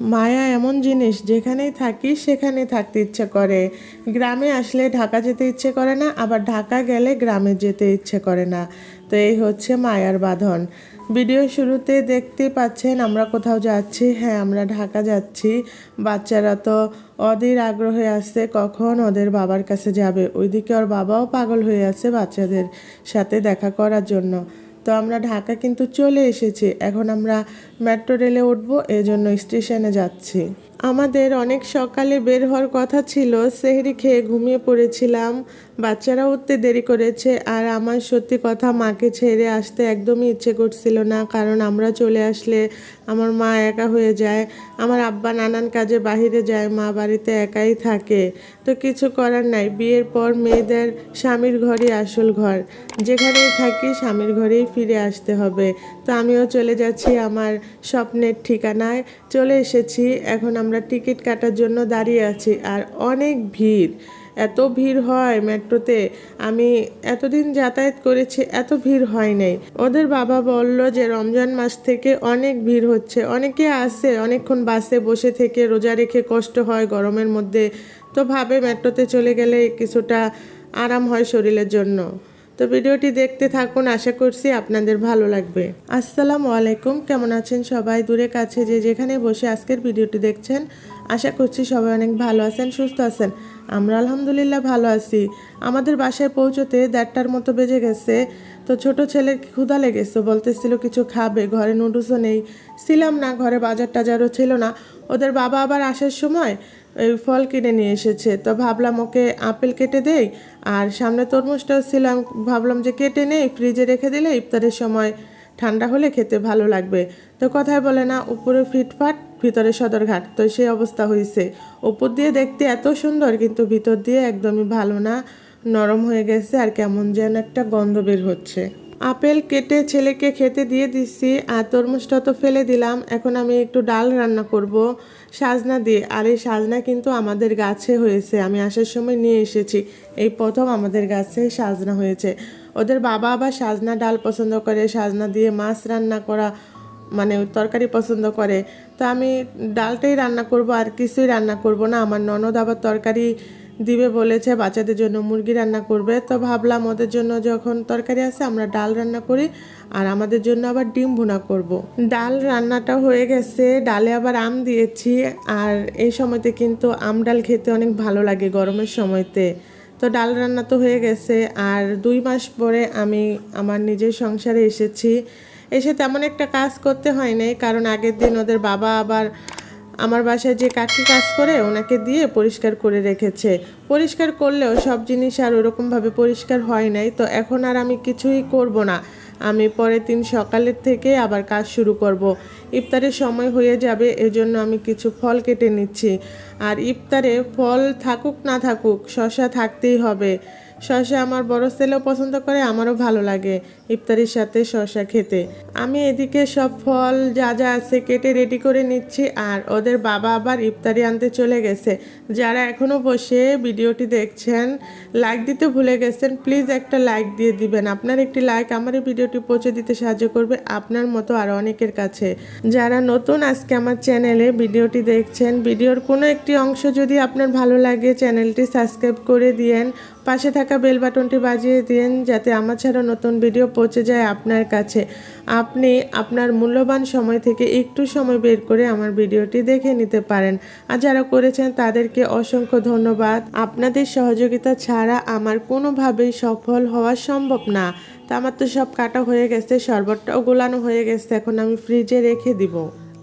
মায়া এমন জিনিস, যেখানেই থাকি সেখানে থাকতে ইচ্ছে করে। গ্রামে আসলে ঢাকা যেতে ইচ্ছে করে না, আবার ঢাকা গেলে গ্রামে যেতে ইচ্ছে করে না। তো এই হচ্ছে মায়ার বাঁধন। ভিডিও শুরুতে দেখতে পাচ্ছেন, আমরা কোথাও যাচ্ছি হ্যাঁ আমরা ঢাকা যাচ্ছি। বাচ্চারা তো অধীর আগ্রহে আসছে, কখন ওদের বাবার কাছে যাবে? ওইদিকে ওর বাবাও পাগল হয়ে আছে বাচ্চাদের সাথে দেখা করার জন্য। তো আমরা ঢাকা কিন্তু চলে এসেছি। এখন আমরা মেট্রো রেলে উঠবো এজন্য স্টেশনে যাচ্ছি। আমাদের অনেক সকালে বের হওয়ার কথা ছিল, সেহরি খেয়ে ঘুমিয়ে পড়েছিলাম। বাচ্চারা উঠতে দেরি করেছে আর আমার সত্যি কথা মাকে ছেড়ে আসতে একদমই ইচ্ছে করছিল না, কারণ আমরা চলে আসলে আমার মা একা হয়ে যায়, আমার আব্বা নানান কাজে বাহিরে যায়, মা বাড়িতে একাই থাকে। তো কিছু করার নাই, বিয়ের পর মেয়েদের স্বামীর ঘরই আসল ঘর। যেখানেই থাকি স্বামীর ঘরেই ফিরে আসতে হবে। তো আমিও চলে যাচ্ছি আমার স্বপ্নের ঠিকানায়, চলে এসেছি, এখন আমরা টিকিট কাটার জন্য দাঁড়িয়ে আছি আর অনেক ভিড়। এত ভিড় হয় মেট্রোতে। আমি এতদিন যাতায়াত করেছি, এত ভিড় হয় নাই। ওদের বাবা বলল যে রমজান মাস থেকে অনেক ভিড় হচ্ছে। অনেকে আসে, অনেকক্ষণ বাসে বসে থেকে রোজা রেখে কষ্ট হয় গরমের মধ্যে। তো ভাবে মেট্রোতে চলে গেলে কিছুটা আরাম হয় শরীরের জন্য। তো ভিডিওটি দেখতে থাকুন, আশা করছি আপনাদের ভালো লাগবে। আসসালামু আলাইকুম, কেমন আছেন সবাই? দূরে কাছে যে যেখানে বসে আজকের ভিডিওটি দেখছেন, আশা করছি সবাই অনেক ভালো আছেন, সুস্থ আছেন। আমরা আলহামদুলিল্লাহ ভালো আছি। আমাদের বাসায় পৌঁছতে দেড়টার মতো বেজে গেছে, তো ছোট ছেলের ক্ষুধা লেগেছে, বলতেছিল কিছু খাবে, ঘরে নুডলসও নেই। ছিলাম না, ঘরে বাজার টাজারও ছিল না। ওদের বাবা আবার আসার সময় ফল কিনে নিয়ে এসেছে। তো ভাবলাম, ওকে আপেল কেটে দেই। আর সামনে তরমুজটাও ছিলাম, ভাবলাম যে কেটে নেই, ফ্রিজে রেখে দিলে ইফতারের সময় ঠান্ডা হলে খেতে ভালো লাগবে। তো কথায় বলে না, উপরে ফিটফাট, ভিতরে সদরঘাট। তো সেই অবস্থা হয়েছে উপর দিয়ে দেখতে এত সুন্দর, কিন্তু ভিতর দিয়ে একদমই ভালো না, নরম হয়ে গেছে আর কেমন যেন একটা গন্ধ বের হচ্ছে। আপেল কেটে ছেলেকে খেতে দিয়ে দিচ্ছি আর তরমুজটা তো ফেলে দিলাম। এখন আমি একটু ডাল রান্না করব। সাজনা দিয়ে, আর এই সাজনা কিন্তু আমাদের গাছে হয়েছে। আমি আসার সময় নিয়ে এসেছি। এই প্রথম আমাদের গাছে সাজনা হয়েছে। ওদের বাবা আবার সাজনা ডাল পছন্দ করে, সাজনা দিয়ে মাছ রান্না করা মানে তরকারি পছন্দ করে। তো আমি ডালটাই রান্না করব, আর কিছুই রান্না করব না। আমার ননদ আবার তরকারি দিবে বলেছে, বাচ্চাদের জন্য মুরগি রান্না করবে। তো ভাবলাম ওদের জন্য যখন তরকারি আছে, আমরা ডাল রান্না করি, আর আমাদের জন্য আবার ডিম ভুনা করব। ডাল রান্নাটা হয়ে গেছে, ডালে আবার আম দিয়েছি, আর এই সময়তে কিন্তু আম ডাল খেতে অনেক ভালো লাগে গরমের সময়তে। তো ডাল রান্না তো হয়ে গেছে, আর দুই মাস পরে আমি আমার নিজের সংসারে এসেছি। এসে তেমন একটা কাজ করতে হয় নাই, কারণ আগের দিন ওদের বাবা আবার আমার বাসায় যে কাকি কাজ করে, ওনাকে দিয়ে পরিষ্কার করে রেখেছে। পরিষ্কার করলেও সব জিনিস আর ওরকমভাবে পরিষ্কার হয় নাই, তো এখন আর আমি কিছুই করব না। আমি পরের দিন সকালের থেকে আবার কাজ শুরু করব। ইফতারের সময় হয়ে যাবে, এজন্য আমি কিছু ফল কেটে নিচ্ছি। আর ইফতারে ফল থাকুক না থাকুক শশা থাকতেই হবে। শশা আমার বড় ছেলেও পছন্দ করে, আমারও ভালো লাগে ইফতারির সাথে শশা খেতে। আমি এদিকে সব ফল যা যা আছে কেটে রেডি করে নিচ্ছি আর ওদের বাবা আবার ইফতারি আনতে চলে গেছে। যারা এখনও বসে ভিডিওটি দেখছেন লাইক দিতে ভুলে গেছেন প্লিজ একটা লাইক দিয়ে দিবেন। আপনার একটি লাইক আমার এই ভিডিওটি পৌঁছে দিতে সাহায্য করবে আপনার মতো আরও অনেকের কাছে। যারা নতুন আজকে আমার চ্যানেলে ভিডিওটি দেখছেন, ভিডিওর কোনো একটি অংশ যদি আপনার ভালো লাগে চ্যানেলটি সাবস্ক্রাইব করে দিয়েন। পাশে থাকা বেল বাটনটি বাজিয়ে দিন যাতে আমার ছাড়া নতুন ভিডিও পৌঁছে যায় আপনার কাছে। আপনি আপনার মূল্যবান সময় থেকে একটু সময় বের করে আমার ভিডিওটি দেখে নিতে পারেন। আর যারা করেছেন তাদেরকে অসংখ্য ধন্যবাদ। আপনাদের সহযোগিতা ছাড়া আমার কোনোভাবেই সফল হওয়া সম্ভব না। তা আমার তো সব কাটা হয়ে গেছে, শরবতটাও গোলানো হয়ে গেছে, এখন আমি ফ্রিজে রেখে দিব।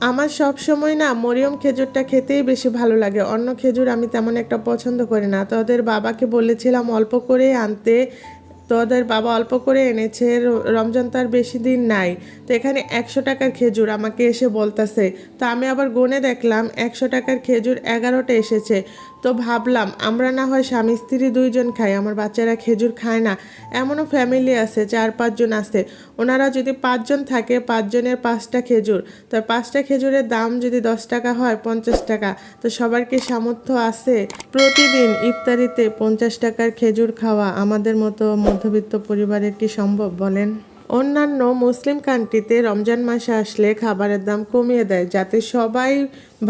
আমার সব সময় না মরিয়ম খেজুরটা খেতেই বেশি ভালো লাগে। অন্য খেজুর আমি তেমন একটা পছন্দ করি না। তো ওদের বাবাকে বলেছিলাম অল্প করে আনতে। তো ওদের বাবা অল্প করে এনেছে, রমজান তার বেশি দিন নাই। তো এখানে একশো টাকার খেজুর আমাকে এসে বলতেছে। তো আমি আবার গুনে দেখলাম, একশো টাকার খেজুর এগারোটা এসেছে। তো ভাবলাম, আমরা না হয় স্বামী, স্ত্রী দুইজন খাই, আমার বাচ্চারা খেজুর খায় না। এমনও ফ্যামিলি আছে, চার, পাঁচজন আছে। ওনারা যদি পাঁচজন থাকে, পাঁচজনের পাঁচটা খেজুর। তো পাঁচটা খেজুরের দাম যদি দশ টাকা হয়, পঞ্চাশ টাকা। তো সবার কি সামর্থ্য আছে? প্রতিদিন ইফতারিতে পঞ্চাশ টাকার খেজুর খাওয়া আমাদের মতো মধ্যবিত্ত পরিবারের কি সম্ভব বলেন? অন্যান্য মুসলিম কান্ট্রিতে রমজান মাসে আসলে খাবারের দাম কমিয়ে দেয়, যাতে সবাই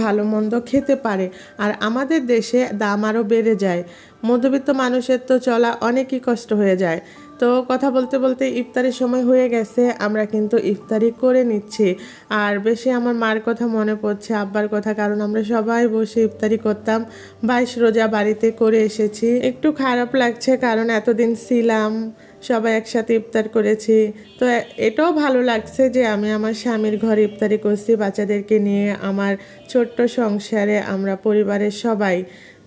ভালো মন্দ খেতে পারে। আর আমাদের দেশে দাম আরও বেড়ে যায়। মধ্যবিত্ত মানুষের তো চলা অনেকই কষ্ট হয়ে যায়। তো কথা বলতে বলতে ইফতারের সময় হয়ে গেছে, আমরা কিন্তু ইফতারি করে নিচ্ছি। আর বেশি আমার মার কথা মনে পড়ছে, আব্বার কথা, কারণ আমরা সবাই বসে ইফতারি করতাম। বাইশ রোজা বাড়িতে করে এসেছি। একটু খারাপ লাগছে, কারণ এতদিন ছিলাম সবাই একসাথে ইফতার করেছি। তো এটাও ভালো লাগছে যে আমি আমার স্বামীর ঘরে ইফতারি করছি, বাচ্চাদেরকে নিয়ে আমার ছোট্ট সংসারে আমরা পরিবারের সবাই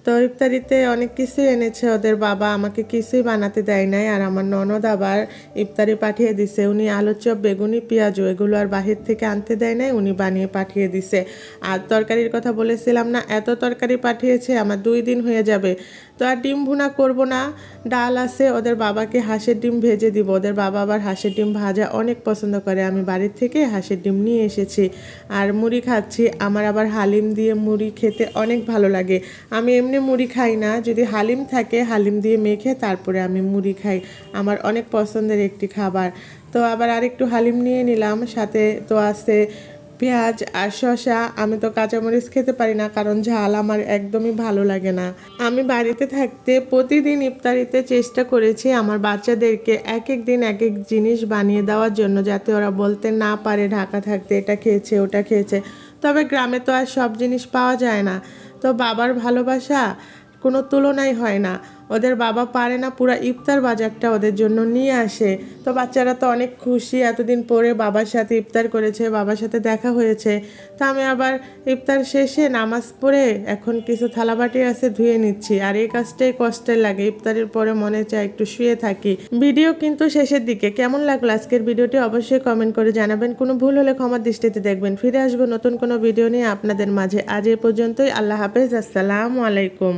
তো ইফতারিতে অনেক কিছুই এনেছে ওদের বাবা। আমাকে কিছুই বানাতে দেয় নাই। আর আমার ননদ আবার ইফতারি পাঠিয়ে দিছে। উনি আলুর চপ, বেগুনি, পেঁয়াজু এগুলো আর বাহির থেকে আনতে দেয় নাই, উনি বানিয়ে পাঠিয়ে দিছে। আর তরকারির কথা বলেছিলাম না, এত তরকারি পাঠিয়েছে, আমার দুই দিন হয়ে যাবে। তো আর ডিম ভুনা করব না। ডাল আছে, ওদের বাবাকে হাঁসের ডিম ভেজে দিব। ওদের বাবা আবার হাঁসের ডিম ভাজা অনেক পছন্দ করে। আমি বাড়ির থেকে হাঁসের ডিম নিয়ে এসেছি। আর মুড়ি খাচ্ছি। আমার আবার হালিম দিয়ে মুড়ি খেতে অনেক ভালো লাগে। আমি এমনি মুড়ি খাই না। যদি হালিম থাকে, হালিম দিয়ে মেখে তারপরে আমি মুড়ি খাই। আমার অনেক পছন্দের একটি খাবার। তো আবার আরেকটু হালিম নিয়ে নিলাম। সাথে তো আছে পেঁয়াজ আর শসা। আমি তো কাঁচামরিচ খেতে পারি না, কারণ ঝাল আমার একদমই ভালো লাগে না। আমি বাড়িতে থাকতে প্রতিদিন ইফতারিতে চেষ্টা করেছি আমার বাচ্চাদেরকে এক এক দিন এক এক জিনিস বানিয়ে দেওয়ার জন্য, যাতে ওরা বলতে না পারে ঢাকা থাকতে এটা খেয়েছে, ওটা খেয়েছে। তবে গ্রামে তো আর সব জিনিস পাওয়া যায় না। তো বাবার ভালোবাসা কোনো তুলনাই হয় না। ওদের বাবা পারে না, পুরো ইফতার বাজারটা ওদের জন্য নিয়ে আসে। তো বাচ্চারা তো অনেক খুশি, এতদিন পরে বাবার সাথে ইফতার করেছে, বাবার সাথে দেখা হয়েছে। তো আমি আবার ইফতার শেষে নামাজ পড়ে এখন কিছু থালাবাটি আছে ধুয়ে নিচ্ছি। আর এই কাজটাই কষ্টের লাগে, ইফতারের পরে মনে চায় একটু শুয়ে থাকি। ভিডিও কিন্তু শেষের দিকে, কেমন লাগল আজকের ভিডিওটি অবশ্যই কমেন্ট করে জানাবেন। কোনো ভুল হলে ক্ষমার দৃষ্টিতে দেখবেন। ফিরে আসব নতুন কোনো ভিডিও নিয়ে আপনাদের মাঝে। আজ এ পর্যন্তই, আল্লাহ হাফেজ, আসসালামু আলাইকুম।